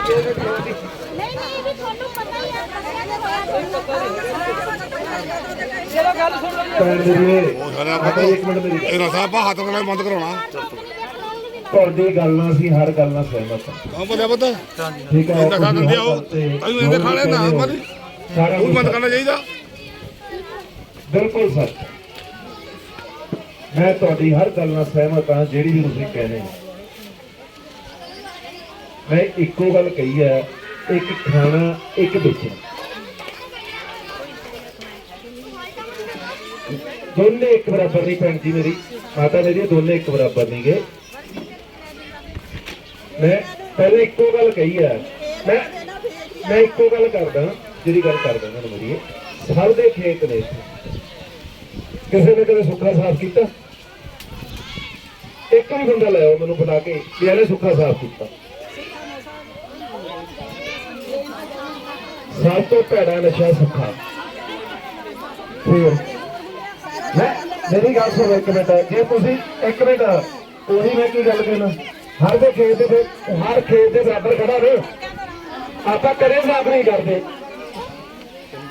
ਨਹੀਂ ਨਹੀਂ ਵੀ ਤੁਹਾਨੂੰ ਪਤਾ ਹੀ ਹੈ ਪਤਾ ਹੀ ਹੋਇਆ ਚਲੋ ਗੱਲ ਸੁਣ ਲਓ ਭੈਣ ਦੇ ਵੀਰੇ ਉਹ ਸਾਰਾ ਆਪਾਂ ਇੱਕ ਮਿੰਟ ਮੇਰੀ ਇਹ ਰਸਾ ਆਪਾਂ ਹੱਥ ਨਾਲ ਬੰਦ ਕਰਾਉਣਾ। ਤੁਹਾਡੀ ਗੱਲ ਨਾਲ ਅਸੀਂ ਹਰ ਗੱਲ ਨਾਲ ਸਹਿਮਤ ਹਾਂ। ਆ ਬੋਲਿਆ ਪਤਾ? ਠੀਕ ਹੈ ਇਹਦਾ ਖਾ ਦਿੰਦੇ ਆ ਉਹ। ਅਸੀਂ ਇਹਦੇ ਖਾ ਲੈਣਾ, ਮਾਰੀ। ਸਾਰਾ ਉਹ ਕੁਛ ਬੰਦ ਕਰਨਾ ਚਾਹੀਦਾ। ਬਿਲਕੁਲ ਸੱਚ। ਮੈਂ ਤੁਹਾਡੀ ਹਰ ਗੱਲ ਨਾਲ ਸਹਿਮਤ ਹਾਂ ਜਿਹੜੀ ਵੀ ਤੁਸੀਂ ਕਹਿੰਦੇ ਹੋ। ਮੈਂ ਇੱਕੋ ਗੱਲ ਕਹੀ ਹੈ ਇੱਕ ਖਾਣਾ ਇੱਕ ਵੇਚਣਾ ਦੋਨੇ ਇੱਕ ਬਰਾਬਰ ਨਹੀਂ ਭੈਣ ਜੀ ਮੇਰੀ। ਮਾਤਾ ਮੇਰੀ ਦੋਨੇ ਇੱਕ ਬਰਾਬਰ ਨਹੀਂ ਗੇ ਮੈਂ ਪਹਿਲੇ ਇੱਕੋ ਗੱਲ ਕਹੀ ਹੈ ਮੈਂ ਮੈਂ ਇੱਕੋ ਗੱਲ ਕਰਦਾ, ਜਿਹੜੀ ਗੱਲ ਕਰਦਾ ਨਾ ਮੇਰੀ ਸਭ ਦੇ ਖੇਤ ਨੇ ਕਿਸੇ ਨੇ ਕਦੇ ਸੁੱਖਾ ਸਾਫ਼ ਕੀਤਾ? ਇੱਕ ਵੀ ਬੰਦਾ ਲੈ ਮੈਨੂੰ ਬੁਲਾ ਕੇ, ਵੀ ਇਹਨੇ ਸੁੱਕਾ ਸਾਫ਼ ਕੀਤਾ। ਸਭ ਤੋਂ ਭੈੜਾ ਨਸ਼ਾ ਸੁੱਖਾ। ਫਿਰ ਮੇਰੀ ਗੱਲ ਸੁਣੋ ਇੱਕ ਮਿੰਟ। ਜੇ ਤੁਸੀਂ ਇੱਕ ਮਿੰਟ ਉਹੀ ਮੈਂ ਕੀ ਗੱਲ ਕਹਿਣਾ? ਹਰ ਦੇ ਖੇਤ ਦੇ ਵਿੱਚ ਹਰ ਖੇਤ ਦੇ ਬਰਾਬਰ ਖੜਾ ਰਹੋ। ਆਪਾਂ ਕਦੇ ਸਾਫ਼ ਨਹੀਂ ਕਰਦੇ।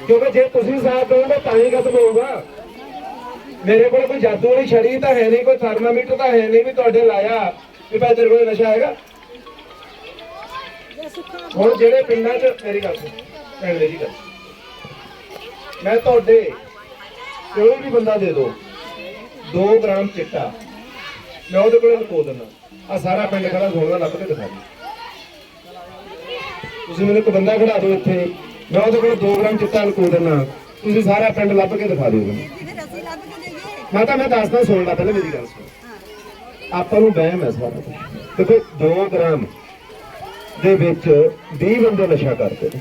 ਕਿਉਂਕਿ ਜੇ ਤੁਸੀਂ ਸਾਫ਼ ਕਰੋਗੇ ਤਾਂ ਹੀ ਖਤਮ ਹੋਊਗਾ। ਮੇਰੇ ਕੋਲ ਕੋਈ ਜਾਦੂ ਵਾਲੀ ਛੜੀ ਤਾਂ ਹੈ ਨਹੀਂ, ਕੋਈ ਥਰਮਾਮੀਟਰ ਤਾਂ ਹੈ ਨਹੀਂ ਵੀ ਤੁਹਾਡੇ ਲਾਇਆ। ਵੀ ਭਾਈ ਤੇਰੇ ਕੋਲ ਨਸ਼ਾ ਹੈਗਾ। ਹੁਣ ਜਿਹੜੇ ਪਿੰਡਾਂ 'ਚ ਮੇਰੀ ਗੱਲ ਸੁਣ। ਮੇਰੀ ਗੱਲ ਮੈਂ ਤੁਹਾਡੇ ਕੋਈ ਵੀ ਬੰਦਾ ਦੇ ਦੋ 2 ਗ੍ਰਾਮ ਚਿੱਟਾ। ਮੈਂ ਉਹਦੇ ਕੋਲ ਲਕੋ ਦਿੰਦਾ। ਆ ਸਾਰਾ ਪਿੰਡ ਖੜਾ ਸੋਨਾ ਲੱਭ ਕੇ ਦਿਖਾ ਦੇ ਤੁਸੀਂ ਮੈਨੂੰ ਇੱਕ ਬੰਦਾ ਖੜਾ ਦਿਓ ਇੱਥੇ। ਮੈਂ ਉਹਦੇ ਕੋਲ 2 ਗ੍ਰਾਮ ਚਿੱਟਾ ਲਕੋ ਦਿੰਦਾ। ਤੁਸੀਂ ਸਾਰਾ ਪਿੰਡ ਲੱਭ ਕੇ ਦਿਖਾ ਦਿਓ ਮੈਂ ਤਾਂ ਮੈਂ ਦੱਸਦਾ ਸੁਣ ਲੈ ਪਹਿਲੇ ਮੇਰੀ ਗੱਲ ਸੁਣ। ਆਪਾਂ ਨੂੰ ਵਹਿਮ ਹੈ ਸਾਰਾ। ਦੇਖੋ 2 ਗ੍ਰਾਮ ਦੇ ਵਿੱਚ 20 ਬੰਦੇ ਨਸ਼ਾ ਕਰਦੇ ਨੇ।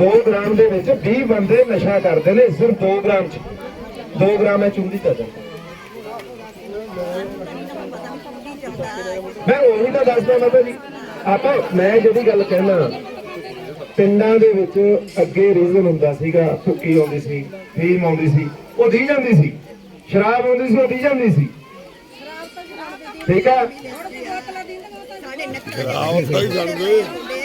2 ਗ੍ਰਾਮ ਦੇ ਵਿੱਚ 20 ਬੰਦੇ ਨਸ਼ਾ ਕਰਦੇ ਨੇ ਸਿਰਫ 2 ਗ੍ਰਾਮ ਚ। 2 ਗ੍ਰਾਮ ਹੈ ਚੁੰਦੀ ਤਾਂ ਜਾਂਦਾ ਮੈਂ ਉਹੀ ਤਾਂ ਦੱਸਦਾ ਮਾਤਾ ਜੀ। ਆਪਾਂ ਮੈਂ ਜਿਹੜੀ ਗੱਲ ਕਹਿਣਾ ਪਿੰਡਾਂ ਦੇ ਵਿੱਚ ਅੱਗੇ ਰੀਜ਼ਨ ਹੁੰਦਾ ਸੀਗਾ ਭੁੱਕੀ ਆਉਂਦੀ ਸੀ ਫੀਮ ਆਉਂਦੀ ਸੀ ਉਹ ਦੀ ਜਾਂਦੀ ਸੀ। ਸ਼ਰਾਬ ਆਉਂਦੀ ਸੀ ਉਹ ਦੀ ਜਾਂਦੀ ਸੀ। ਠੀਕ ਆ? ਗੱਲ ਗਏ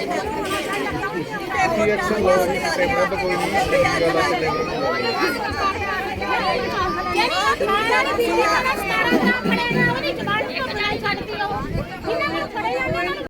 ਅਸੀਂ ਇਹ ਕਿਹੜੀ ਗੱਲ ਆ ਠੀਕ ਹੈ ਜਿਹੜੀ ਖਾਣਾ ਦੀ ਪੀਣਾ ਦਾ ਸਤਾਰਾ ਗ੍ਰਾਮ ਫੜਿਆ ਨਾ ਉਹਦੀ ਜ਼ਬਾਨ ਤੋਂ ਬਚਾਈ ਛੱਡਦੀ ਉਹ ਇਹਨਾਂ ਨੂੰ ਫੜੇ ਜਾਂਦੇ ਉਹਨਾਂ ਨੂੰ